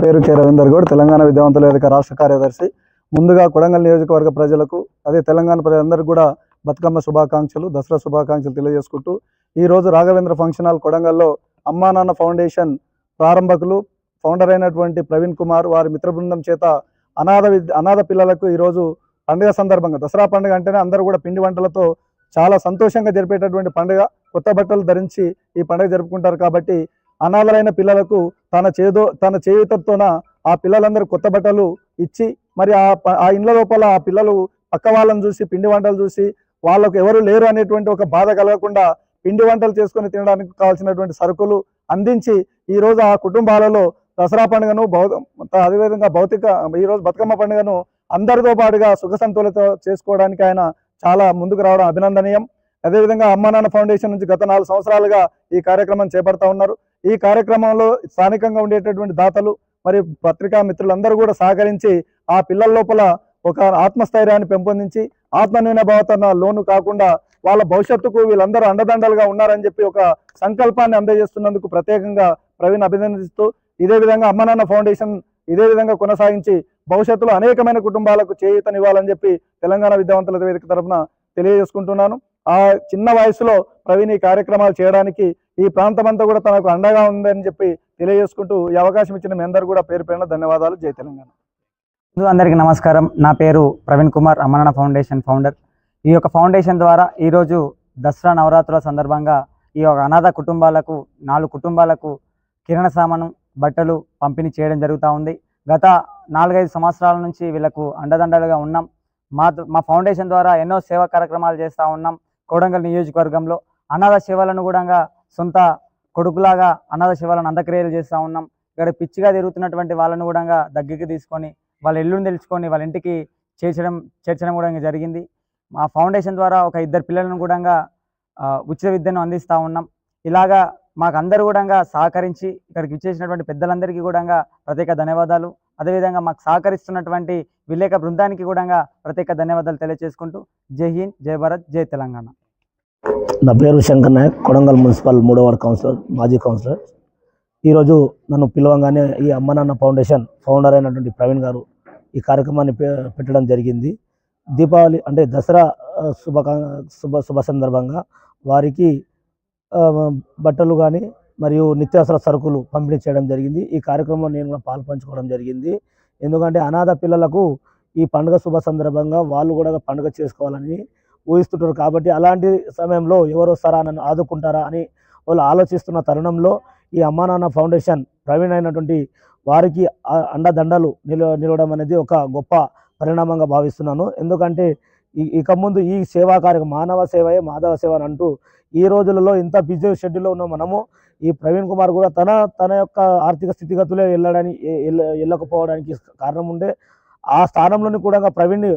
పేరు కె రవీందర్ గౌడ్ తెలంగాణ విద్యావంతుల వేదిక రాష్ట్ర కార్యదర్శి. ముందుగా కొడంగల్ నియోజకవర్గ ప్రజలకు అదే తెలంగాణ ప్రజలందరికీ కూడా బతుకమ్మ శుభాకాంక్షలు దసరా శుభాకాంక్షలు తెలియజేసుకుంటూ ఈరోజు రాఘవేంద్ర ఫంక్షన్ హాల్ కొడంగల్లో అమ్మా నాన్న ఫౌండేషన్ ప్రారంభకులు ఫౌండర్ అయినటువంటి ప్రవీణ్ కుమార్ వారి మిత్ర బృందం చేత అనాథ విద్య అనాథ పిల్లలకు ఈరోజు పండుగ సందర్భంగా దసరా పండుగ అంటేనే అందరూ కూడా పిండి వంటలతో చాలా సంతోషంగా జరిపేటటువంటి పండుగ. కొత్త బట్టలు ధరించి ఈ పండుగ జరుపుకుంటారు కాబట్టి అనాథలైన పిల్లలకు తన చేదో తన చేయుతతోన ఆ పిల్లలందరూ కొత్త బట్టలు ఇచ్చి మరి ఆ ప- ఆ ఇండ్ల లోపల ఆ పిల్లలు పక్క వాళ్ళని చూసి పిండి వంటలు చూసి వాళ్ళకు ఎవరు లేరు అనేటువంటి ఒక బాధ కలగకుండా పిండి వంటలు చేసుకొని తినడానికి కావాల్సినటువంటి సరుకులు అందించి ఈరోజు ఆ కుటుంబాలలో దసరా పండుగను భౌత అదేవిధంగా భౌతిక ఈ రోజు బతుకమ్మ పండుగను అందరితో పాటుగా సుఖ సంతోలతో చేసుకోవడానికి ఆయన చాలా ముందుకు రావడం అభినందనీయం. అదేవిధంగా అమ్మానాన్న ఫౌండేషన్ నుంచి గత నాలుగు సంవత్సరాలుగా ఈ కార్యక్రమం చేపడతా ఉన్నారు. ఈ కార్యక్రమంలో స్థానికంగా ఉండేటటువంటి దాతలు మరియు పత్రికా మిత్రులందరూ కూడా సహకరించి ఆ పిల్లల లోపల ఒక ఆత్మస్థైర్యాన్ని పెంపొందించి ఆత్మనిర్భరతన లోను కాకుండా వాళ్ళ భవిష్యత్తుకు వీళ్ళందరూ అండదండలుగా ఉన్నారని చెప్పి ఒక సంకల్పాన్ని అందజేస్తున్నందుకు ప్రత్యేకంగా ప్రవీణ్ అభినందిస్తూ ఇదే విధంగా అమ్మ నాన్న ఫౌండేషన్ ఇదే విధంగా కొనసాగించి భవిష్యత్తులో అనేకమైన కుటుంబాలకు చేయూతనివ్వాలని చెప్పి తెలంగాణ విద్యావంతుల వేదిక తరఫున తెలియజేసుకుంటున్నాను. ఆ చిన్న వయసులో ప్రవీణ్ ఈ కార్యక్రమాలు చేయడానికి ఈ ప్రాంతం అంతా కూడా తనకు అండగా ఉందని చెప్పి తెలియజేసుకుంటూ ఈ అవకాశం ఇచ్చిన మీ అందరూ కూడా పేరు పేరున ధన్యవాదాలు. జై తెలంగాణ. అందరికీ నమస్కారం. నా పేరు ప్రవీణ్ కుమార్ అమరణ ఫౌండేషన్ ఫౌండర్. ఈ యొక్క ఫౌండేషన్ ద్వారా ఈరోజు దసరా నవరాత్రుల సందర్భంగా ఈ యొక్క అనాథ కుటుంబాలకు నాలుగు కుటుంబాలకు కిరణ సామాను బట్టలు పంపిణీ చేయడం జరుగుతూ ఉంది. గత నాలుగైదు సంవత్సరాల నుంచి వీళ్ళకు అండదండలుగా ఉన్నాం. మా మా ఫౌండేషన్ ద్వారా ఎన్నో సేవా కార్యక్రమాలు చేస్తూ ఉన్నాం. కోడంగల్ నియోజకవర్గంలో అనాథ సేవలను కూడా సొంత కొడుకులాగా అనాథ సేవలను అందక్రియలు చేస్తూ ఉన్నాం. ఇక్కడ పిచ్చిగా తిరుగుతున్నటువంటి వాళ్ళను కూడా దగ్గరికి తీసుకొని వాళ్ళ ఇల్లుని తెలుసుకొని వాళ్ళ ఇంటికి చేర్చడం చేర్చడం కూడా ఇంకా జరిగింది. మా ఫౌండేషన్ ద్వారా ఒక ఇద్దరు పిల్లలను కూడా ఉచిత విద్యను అందిస్తూ ఉన్నాం. ఇలాగా మాకు అందరూ కూడా సహకరించి ఇక్కడికి ఇచ్చేసినటువంటి పెద్దలందరికీ కూడా ప్రత్యేక ధన్యవాదాలు. అదేవిధంగా మాకు సహకరిస్తున్నటువంటి విలేక బృందానికి కూడా ప్రత్యేక ధన్యవాదాలు తెలియజేసుకుంటూ. జై హింద్ జై భారత్ జై తెలంగాణ. నా పేరు శంకర్ నాయక్ కొడంగల్ మున్సిపల్ మూడో వార్డు కౌన్సిలర్ మాజీ కౌన్సిలర్. ఈరోజు నన్ను పిలవంగానే ఈ అమ్మ నాన్న ఫౌండేషన్ ఫౌండర్ అయినటువంటి ప్రవీణ్ గారు ఈ కార్యక్రమాన్ని పె- పెట్టడం జరిగింది. దీపావళి అంటే దసరా శుభకా శుభ శుభ సందర్భంగా వారికి బట్టలు కానీ మరియు నిత్యావసర సరుకులు పంపిణీ చేయడం జరిగింది. ఈ కార్యక్రమంలో నేను కూడా పాల్పంచుకోవడం జరిగింది. ఎందుకంటే అనాథ పిల్లలకు ఈ పండుగ శుభ సందర్భంగా వాళ్ళు కూడా పండుగ చేసుకోవాలని ఊహిస్తుంటారు కాబట్టి అలాంటి సమయంలో ఎవరు వస్తారా నన్ను ఆదుకుంటారా అని వాళ్ళు ఆలోచిస్తున్న తరుణంలో ఈ అమ్మా నాన్న ఫౌండేషన్ ప్రవీణ్ అయినటువంటి వారికి అండదండలు నిలవ నిలవడం అనేది ఒక గొప్ప పరిణామంగా భావిస్తున్నాను. ఎందుకంటే ఇక ముందు ఈ సేవా కార్యక్రమం మానవ సేవయే మాధవ సేవ అని అంటూ ఈ రోజులలో ఇంత బిజీ షెడ్యూల్లో ఉన్న మనము ఈ ప్రవీణ్ కుమార్ కూడా తన తన యొక్క ఆర్థిక స్థితిగతులే వెళ్ళడానికి వెళ్ళకపోవడానికి కారణం ఉండే ఆ స్థానంలోని కూడా ప్రవీణ్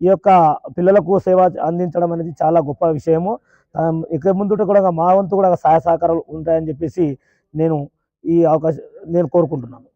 ఈ యొక్క పిల్లలకు సేవ అందించడం అనేది చాలా గొప్ప విషయము. ఇక్కడ ఇక ముందుట కూడా మా వంతు కూడా సహాయ సహకారాలు ఉంటాయని చెప్పేసి నేను ఈ అవకాశం నేను కోరుకుంటున్నాను.